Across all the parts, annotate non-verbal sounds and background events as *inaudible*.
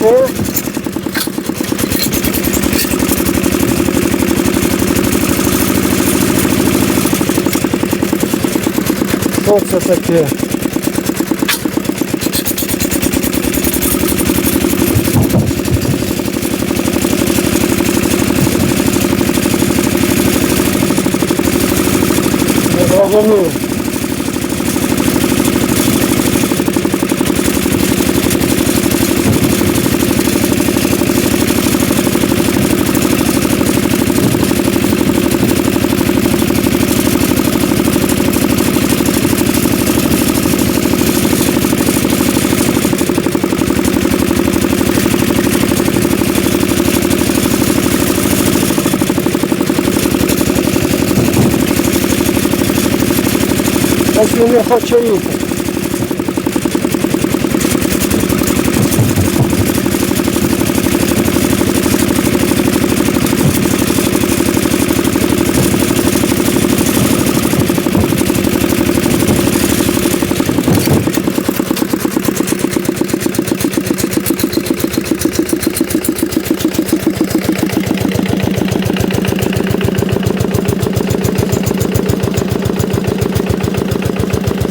Що таке? Що це таке? Не зрозумів. Ось він не хоче їхати.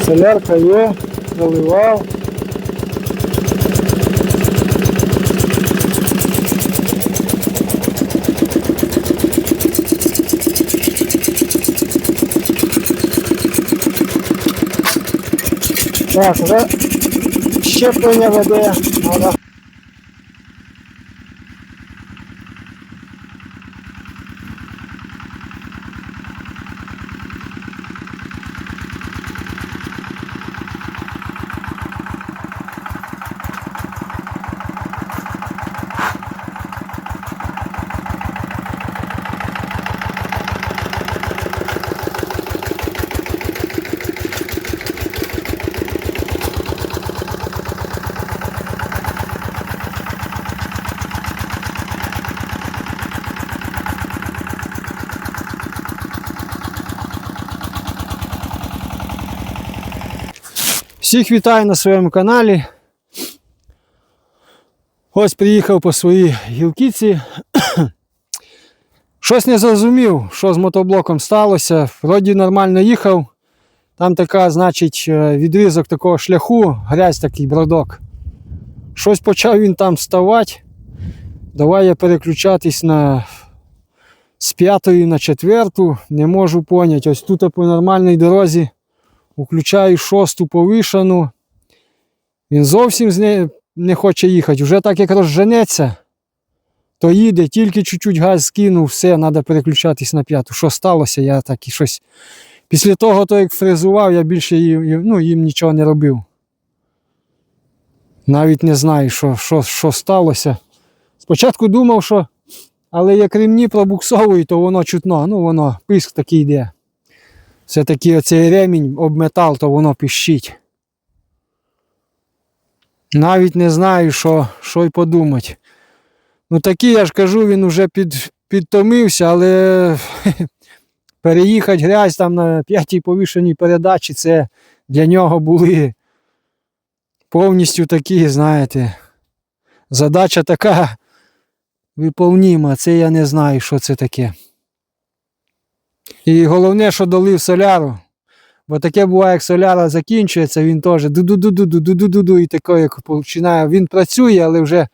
Солярка є, заливав. Так, вже щеплення веде. Надо. Всіх вітаю на своєму каналі. Ось приїхав по своїй гілкіці. *coughs* Щось не зрозумів, що з мотоблоком сталося. Вроді нормально їхав. Там така, значить, е, відрізок такого шляху, грязь такий бродок. Щось почав він там вставати. Давай я переключатись на з п'ятої на четверту. Не можу поняти. Ось тут по нормальній дорозі Включаю шосту повишену. Він зовсім не, не хоче їхати. Вже так як розженеться, то їде, тільки чуть-чуть газ скинув, все, треба переключатись на п'яту. Що сталося, я так і щось. Після того, то як фрезував, я більше їм- ну, їм нічого не робив. Навіть не знаю, що, що, що сталося. Спочатку думав, що але як ремні пробуксовують, то воно чутно, ну воно писк такий йде. Все-таки оцей ремінь об метал, то воно піщить. Навіть не знаю, що, що й подумати. Ну такий, я ж кажу, він вже під, підтомився, але *laughs* переїхати грязь там на п'ятій повішеній передачі, це для нього були повністю такі, знаєте, задача така виповніма. Це я не знаю, що це таке. І головне, що долив соляру. Бо таке буває, як соляра закінчується, він теж ду-ду-ду-ду-ду-ду-ду-ду і таке, як починає. Він працює, але вже.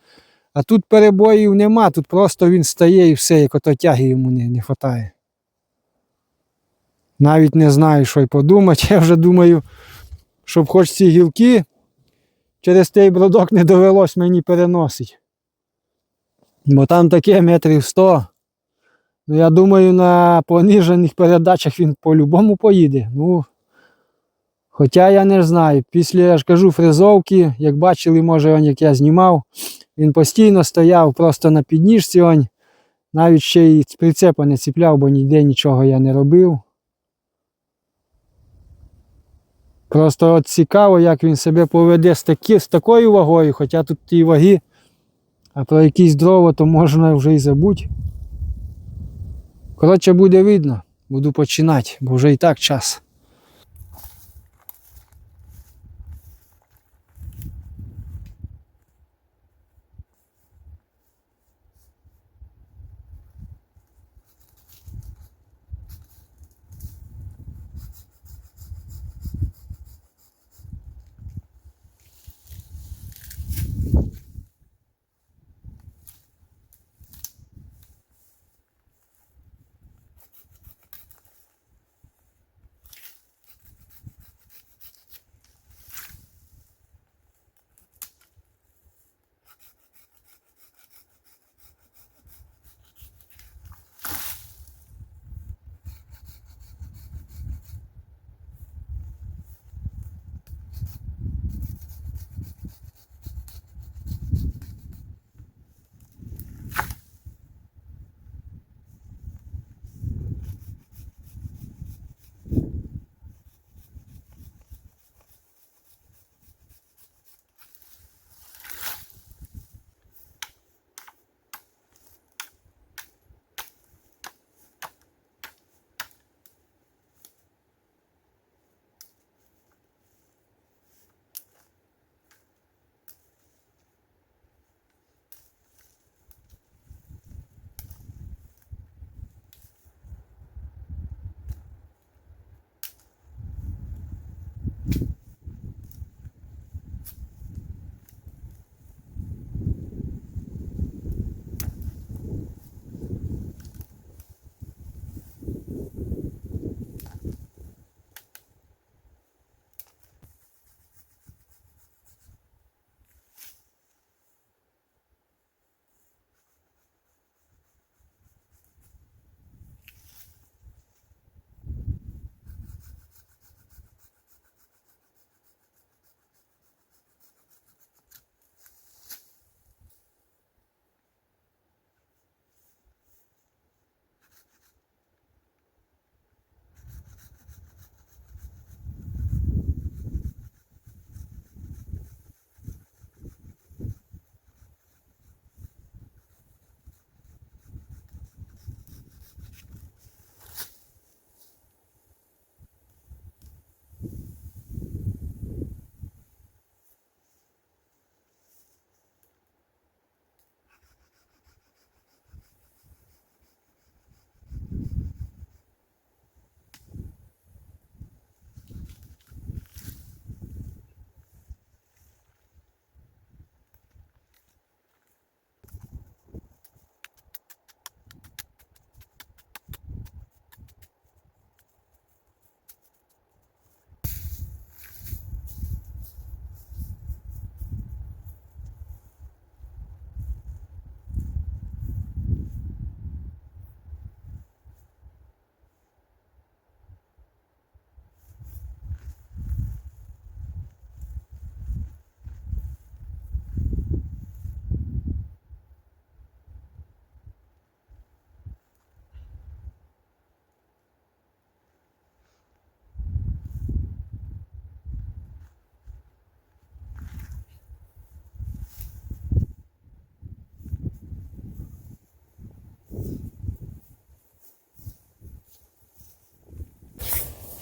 А тут перебоїв нема, тут просто він стає і все, як ото тяги йому не, не вистачає. Навіть не знаю, що й подумати. Я вже думаю, щоб хоч ці гілки через той бродок не довелось мені переносити. Бо там таке метрів 100. Ну, я думаю, на понижених передачах він по-любому поїде. Ну, хоча я не знаю. Після, я ж кажу, фрезовки, як бачили, може, он, як я знімав, він постійно стояв просто на підніжці. Он, навіть ще й прицепа не ціпляв, бо ніде нічого я не робив. Просто от цікаво, як він себе поведе з, такі, з такою вагою, хоча тут ті ваги, а про якісь дрова то можна вже і забути. Коротше, буде видно. Буду починати, бо вже і так час.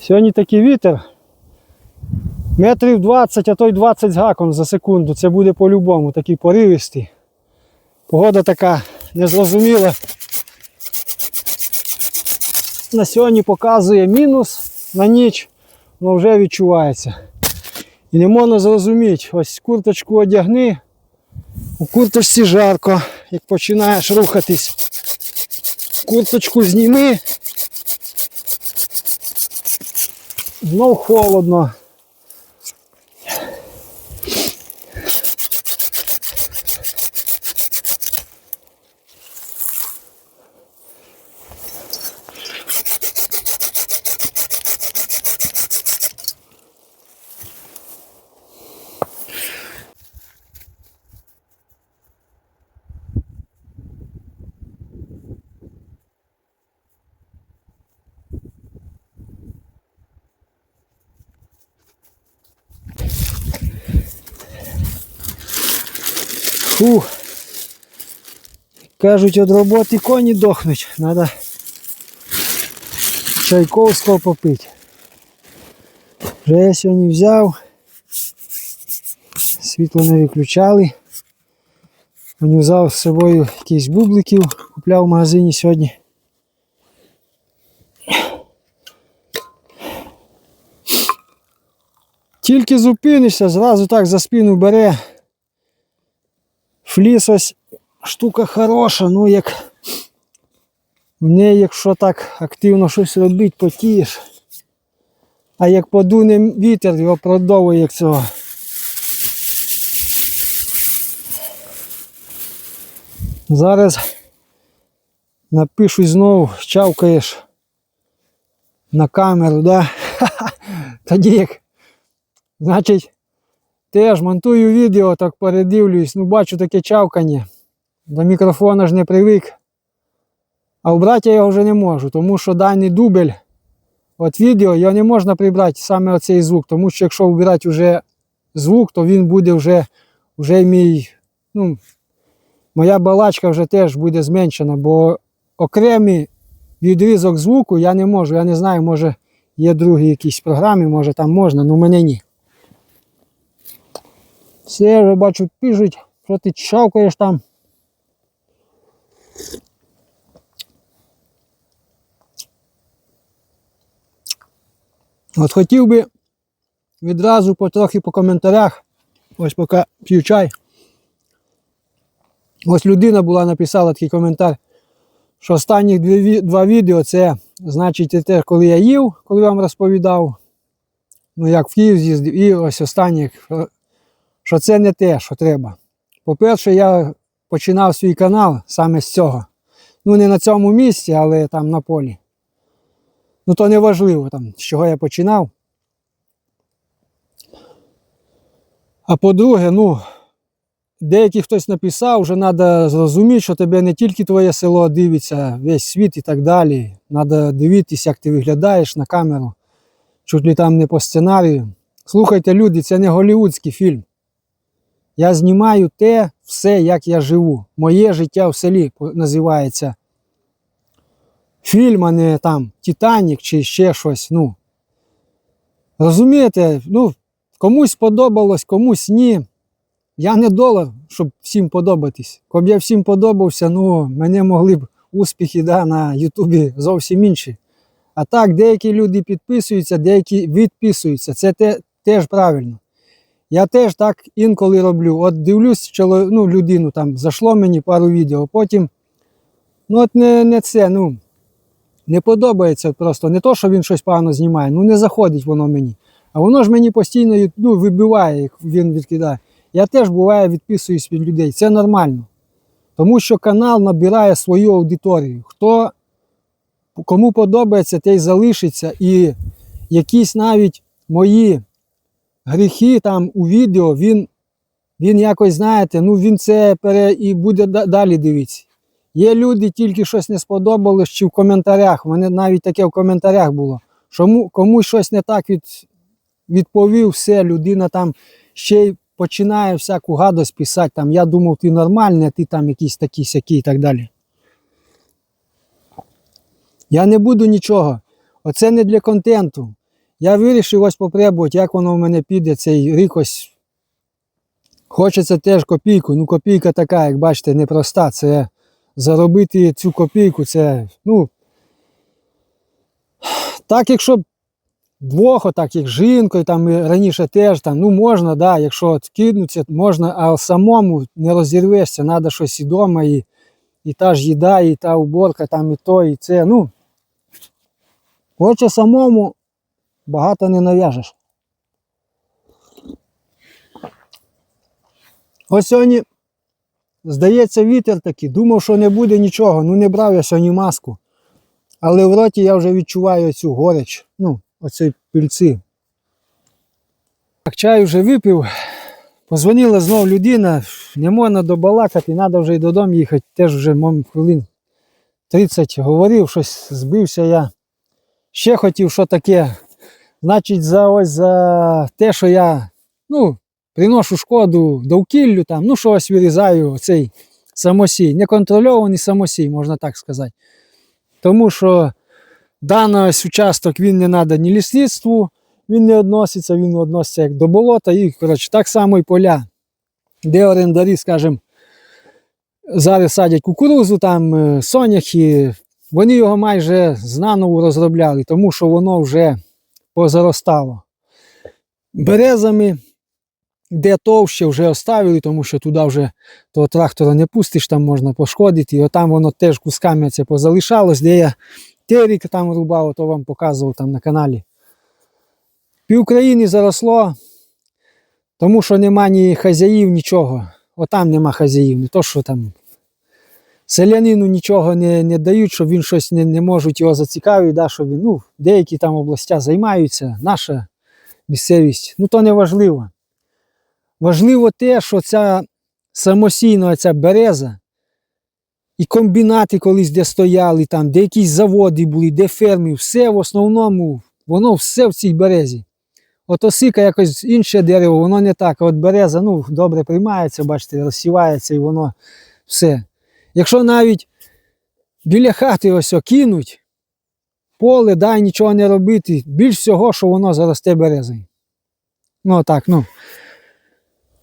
Сьогодні такий вітер. Метрів 20, а то й 20 з гаком за секунду. Це буде по-любому такий поривистий. Погода така незрозуміла. На сьогодні показує мінус на ніч, але вже відчувається. І не можна зрозуміти, ось курточку одягни, у курточці жарко, як починаєш рухатись. Курточку зніми, знов холодно. Кажуть, від роботи коні дохнуть. Треба чайковського попити. Вже я сьогодні взяв. Світло не виключали. Взяв з собою якісь бубликів, купляв в магазині сьогодні. Тільки зупинишся, зразу так за спину бере. Фліс ось штука хороша, ну як в неї, якщо так активно щось робити, потієш. А як подуне вітер, його продовує як цього. Зараз напишу знову, чавкаєш на камеру, да? *laughs* Тоді як, значить, теж монтую відео, так передивлююсь, ну бачу таке чавкання. До мікрофона ж не привик. А вбрати я його вже не можу, тому що даний дубль от відео його не можна прибрати саме оцей звук, тому що якщо вбирати вже звук, то він буде вже, вже мій, ну, моя балачка вже теж буде зменшена, бо окремий відрізок звуку я не можу. Я не знаю, може є другі якісь програми, може там можна, але в мене ні. Все, я вже бачу, пишуть, що ти чавкаєш там. От хотів би відразу потрохи по коментарях, ось поки п'ю чай. Ось людина була написала такий коментар, що останні два відео це значить те, коли я їв, коли вам розповідав. Ну, як в Київ з'їздив, і ось останнє, що- це не те, що треба. По-перше, я починав свій канал саме з цього. Ну, не на цьому місці, але там на полі. Ну, то не важливо, там, з чого я починав. А по-друге, ну, деякий хтось написав, вже треба зрозуміти, що тебе не тільки твоє село дивиться, весь світ і так далі. Треба дивитися, як ти виглядаєш на камеру, чуть ли там не по сценарію. Слухайте, люди, це не голівудський фільм. Я знімаю те все, як я живу. Моє життя в селі називається фільм, а не там Титанік чи ще щось. Ну. Розумієте, ну, комусь сподобалось, комусь ні. Я не долар, щоб всім подобатись. Коли б я всім подобався, ну, мене могли б успіхи да, на Ютубі зовсім інші. А так, деякі люди підписуються, деякі відписуються. Це те, теж правильно. Я теж так інколи роблю. От дивлюсь ну, людину, там зайшло мені пару відео, потім. Ну, от не, не це, ну, не подобається просто. Не то, що він щось погано знімає, ну не заходить воно мені. А воно ж мені постійно ну, вибиває, як він відкидає. Я теж буває відписуюсь від людей. Це нормально. Тому що канал набирає свою аудиторію. Хто кому подобається, той залишиться. І якісь навіть мої гріхи там у відео, він, він якось, знаєте, ну він це пере і буде далі дивитися. Є люди, тільки щось не сподобалось, чи в коментарях. У мене навіть таке в коментарях було. Що комусь щось не так від, відповів, все, людина там ще й починає всяку гадость писати. Там, я думав, ти нормальний, а ти там якийсь такий сякий і так далі. Я не буду нічого. Оце не для контенту. Я вирішив ось попробувати, як воно в мене піде цей рік ось. Хочеться теж копійку. Ну, копійка така, як бачите, непроста. Це заробити цю копійку, це, ну. Так, якщо двох, отак, як жінкою, там раніше теж там, ну можна, да, якщо кинуться, можна, а самому не розірвешся, треба щось і вдома, і, і та ж їда, і та уборка, там і то, і це. Ну, хоче самому багато не нав'яжеш. Ось сьогодні, здається, вітер такий, думав, що не буде нічого, ну не брав я сьогодні маску. Але в роті я вже відчуваю цю горіч, ну, оці пільці. Так, чай вже випив. Позвонила знов людина, не можна добалакати, треба вже й додому їхати. Теж вже мам, хвилин 30 говорив, щось збився я. Ще хотів, що таке. Значить, за ось за те, що я ну, приношу шкоду довкіллю, там, ну щось вирізаю цей самосій. Неконтрольований самосій, можна так сказати. Тому що даний участок він не треба ні лісництву, він не відноситься, він відноситься як до болота. І коротше, так само і поля, де орендарі, скажімо, зараз садять кукурузу, там е, соняхи, вони його майже знаново розробляли, тому що воно вже позаростало. Березами, де товще, вже оставили, тому що туди вже того трактора не пустиш, там можна пошкодити. І отам воно теж кусками це позалишалось, де я терік там рубав, то вам показував там на каналі. Пів країни заросло, тому що нема ні хазяїв, нічого. Отам нема хазяїв, не то що там. Селянину нічого не, не дають, щоб він щось не, не можуть його зацікавити, да, щоб він, ну, деякі там областя займаються, наша місцевість, ну то не важливо. Важливо те, що ця самостійна ця береза і комбінати колись де стояли, там, де якісь заводи були, де ферми, все в основному, воно все в цій березі. От осика якось інше дерево, воно не так. От береза ну, добре приймається, бачите, розсівається і воно все. Якщо навіть біля хати ось о кинуть, поле, дай нічого не робити, більш всього, що воно заросте березою. Ну так, ну.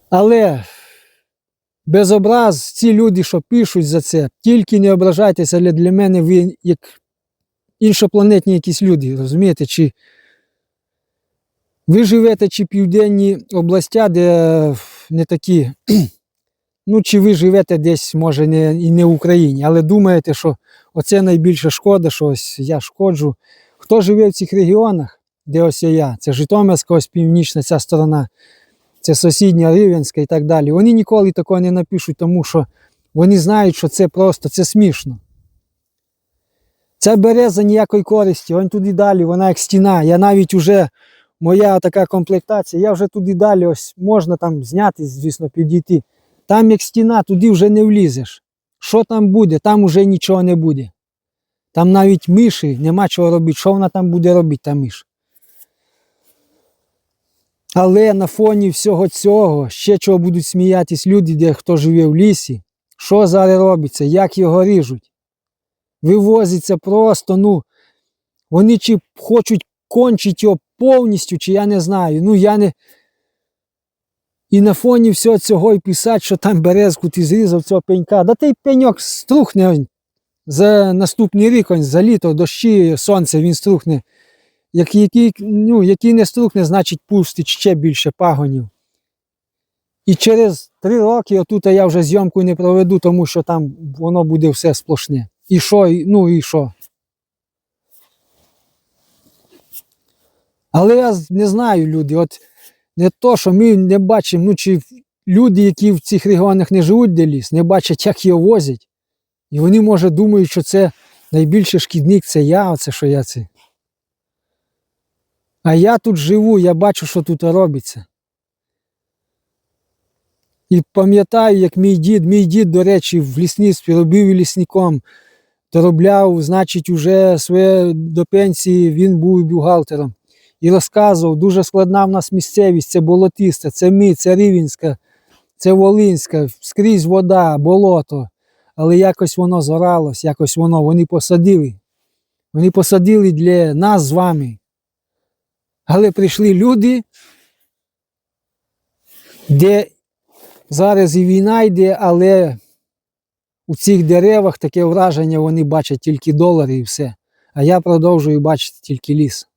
Але без образ ці люди, що пишуть за це, тільки не ображайтеся, але для мене ви як іншопланетні якісь люди, розумієте? Чи ви живете чи південні областя, де не такі, ну чи ви живете десь, може, не, і не в Україні, але думаєте, що оце найбільша шкода, що ось я шкоджу. Хто живе в цих регіонах, де ось я, це Житомирська, ось північна ця сторона, це сусідня Рівенська і так далі. Вони ніколи такого не напишуть, тому що вони знають, що це просто це смішно. Ця береза ніякої користі, вон туди далі, вона як стіна. Я навіть уже, моя така комплектація, я вже туди далі ось можна там зняти, звісно, підійти. Там як стіна, туди вже не влізеш. Що там буде, там вже нічого не буде. Там навіть миші, нема чого робити. Що вона там буде робити, та миш? Але на фоні всього цього ще чого будуть сміятись люди, де хто живе в лісі, що зараз робиться, як його ріжуть. Вивозиться просто, ну, вони чи хочуть кончити його повністю, чи я не знаю. Ну, я не. І на фоні всього цього і писати, що там березку ти зрізав цього пенька. Да той пеньок струхне за наступний рік, за літо, дощі, сонце, він струхне. Як, який, ну, який не струхне, значить пустить ще більше пагонів. І через три роки отут я вже зйомку не проведу, тому що там воно буде все сплошне. І що, і- ну і що. Але я не знаю, люди, от не то, що ми не бачимо, ну чи люди, які в цих регіонах не живуть, де ліс, не бачать, як його возять. І вони, може, думають, що це найбільший шкідник, це я, оце що я це. А я тут живу, я бачу, що тут робиться. І пам'ятаю, як мій дід, мій дід, до речі, в лісництві робив лісником, доробляв, значить, уже своє до пенсії він був бухгалтером. І розказував, дуже складна в нас місцевість, це болотиста, це ми, це Рівінська, це Волинська, скрізь вода, болото. Але якось воно зоралось, якось воно, вони посадили. Вони посадили для нас з вами. Але прийшли люди, де зараз і війна йде, але у цих деревах таке враження вони бачать тільки долари і все. А я продовжую бачити тільки ліс.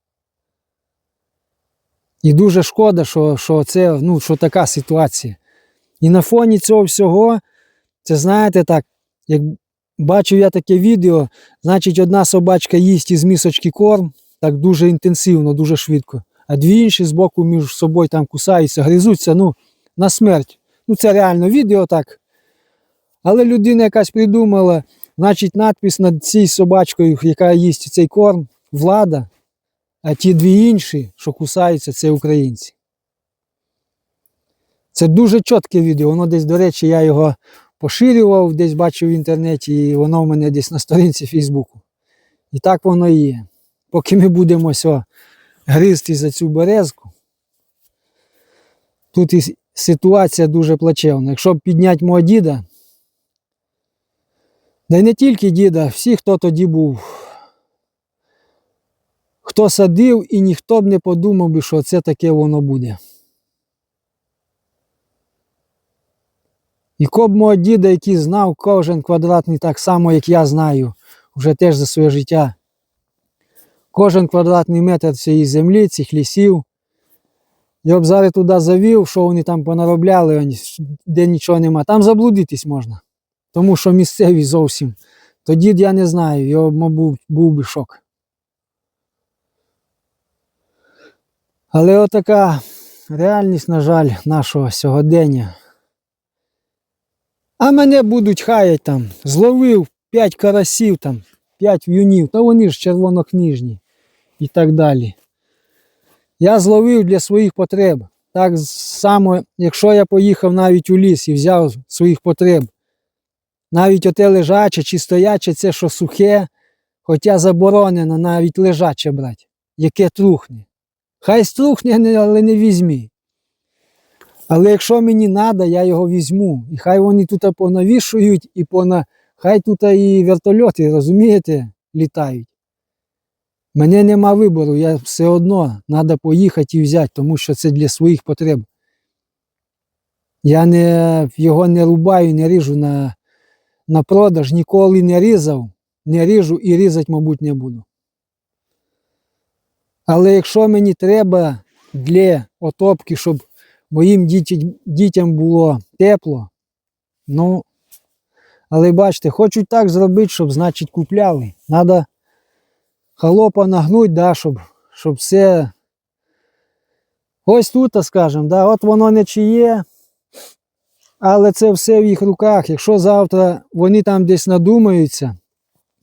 І дуже шкода, що, що це ну, що така ситуація. І на фоні цього всього, це знаєте так, як бачу я таке відео, значить, одна собачка їсть із місочки корм, так дуже інтенсивно, дуже швидко, а дві інші збоку між собою там кусаються, гризуться ну, на смерть. Ну, це реально відео так. Але людина якась придумала, значить, надпис над цією собачкою, яка їсть цей корм, влада, а ті дві інші, що кусаються, це українці. Це дуже чітке відео. Воно десь, до речі, я його поширював, десь бачив в інтернеті, і воно в мене десь на сторінці Фейсбуку. І так воно і є. Поки ми будемо гризти за цю березку, тут і ситуація дуже плачевна. Якщо б підняти мого діда, да й не тільки діда, всі, хто тоді був, хто садив, і ніхто б не подумав би, що це таке воно буде. І коб мого діда, який знав кожен квадратний так само, як я знаю, вже теж за своє життя. Кожен квадратний метр цієї землі, цих лісів. Я б зараз туди завів, що вони там понаробляли, де нічого нема. Там заблудитись можна. Тому що місцеві зовсім. Тоді я не знаю, його, мабуть, був би шок. Але отака реальність, на жаль, нашого сьогодення. А мене будуть хаять там. Зловив 5 карасів, там, 5 в'юнів, та вони ж червонокніжні і так далі. Я зловив для своїх потреб. Так само, якщо я поїхав навіть у ліс і взяв своїх потреб, навіть оте лежаче чи стояче, це що сухе, хоча заборонено навіть лежаче брати, яке трухне. Хай струхне, але не візьмі. Але якщо мені треба, я його візьму. І хай вони тут понавішують, і пона... хай тут і вертольоти, розумієте, літають. Мене нема вибору, я все одно треба поїхати і взяти, тому що це для своїх потреб. Я не, його не рубаю, не ріжу на, на продаж, ніколи не різав, не ріжу і різати, мабуть, не буду. Але якщо мені треба для отопки, щоб моїм дітям, було тепло, ну, але бачите, хочуть так зробити, щоб, значить, купляли. Надо холопа нагнуть, да, щоб, щоб все. Ось тут, скажемо, да, от воно не чиє, але це все в їх руках. Якщо завтра вони там десь надумаються,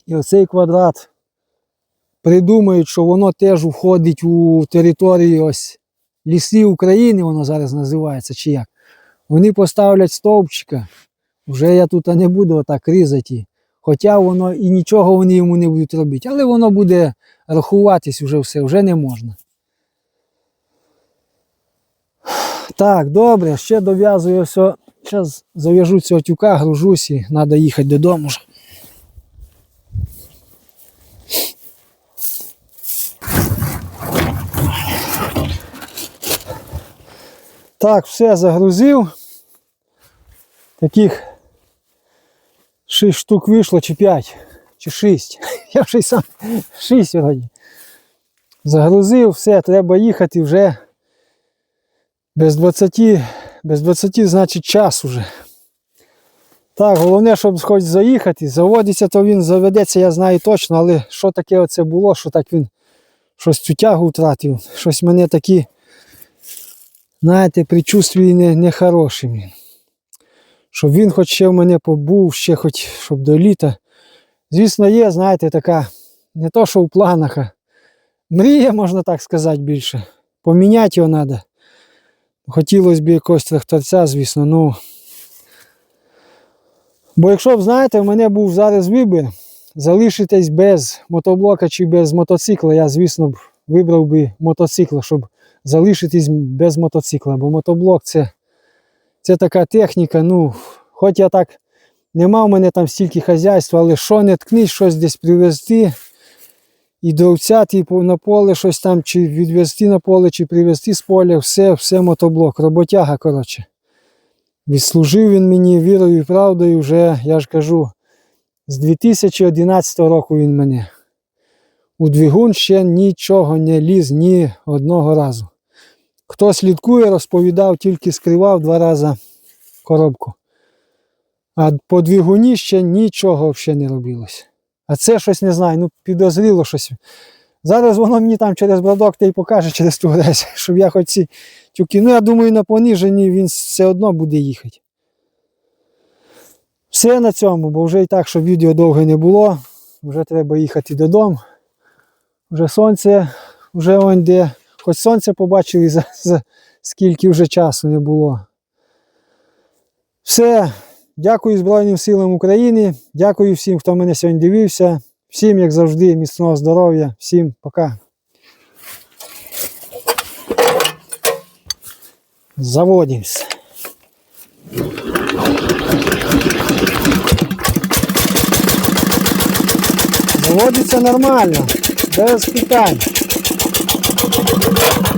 і оцей квадрат придумають, що воно теж входить у територію ось лісів України, воно зараз називається, чи як. Вони поставлять стовпчика, вже я тут не буду отак різати. Хоча воно і нічого вони йому не будуть робити, але воно буде рахуватись вже все, вже не можна. Так, добре, ще дов'язую все. Зараз зав'яжу цього тюка, гружусь і треба їхати додому. Так, все загрузив. Таких 6 штук вийшло, чи 5, чи 6. *laughs* Я вже й сам *laughs* 6 вроді. Загрузив, все, треба їхати вже без 20, без 20, значить час уже. Так, головне, щоб хоч заїхати. Заводиться, то він заведеться, я знаю точно, але що таке оце було, що так він щось цю тягу втратив. Щось мене такі, знаєте, предчувствії не, нехороші. мені. Щоб він хоч ще в мене побув, ще хоч щоб до літа. Звісно, є, знаєте, така, не то, що в планах, а мрія, можна так сказати, більше. Поміняти його треба. Хотілося б якогось тракторця, звісно, ну. Бо якщо б, знаєте, в мене був зараз вибір залишитись без мотоблока чи без мотоцикла, я, звісно, б вибрав би мотоцикл, щоб залишитись без мотоцикла. Бо мотоблок це, це така техніка, ну, хоч я так нема в мене там стільки хазяйства, але що не ткнись, щось десь привезти. І дровця, типу, на поле щось там, чи відвезти на поле, чи привезти з поля, все, все мотоблок, роботяга, коротше. Відслужив він мені вірою і правдою вже, я ж кажу, з 2011 року він мене. У двигун ще нічого не ліз ні одного разу. Хто слідкує, розповідав, тільки скривав два рази коробку. А по двигуні ще нічого взагалі не робилось. А це щось не знаю, ну підозріло щось. Зараз воно мені там через брадок та й покаже через ту грязь, *laughs* щоб я хоч ці тюки. Ну, я думаю, на поніженні він все одно буде їхати. Все на цьому, бо вже і так, щоб відео довге не було. Вже треба їхати додому. Вже сонце, вже он де. Хоч сонце побачив і за, за скільки вже часу не було. Все, дякую Збройним силам України. Дякую всім, хто мене сьогодні дивився. Всім, як завжди, міцного здоров'я, всім пока. Заводимось. Заводиться нормально, без питань. Thank you.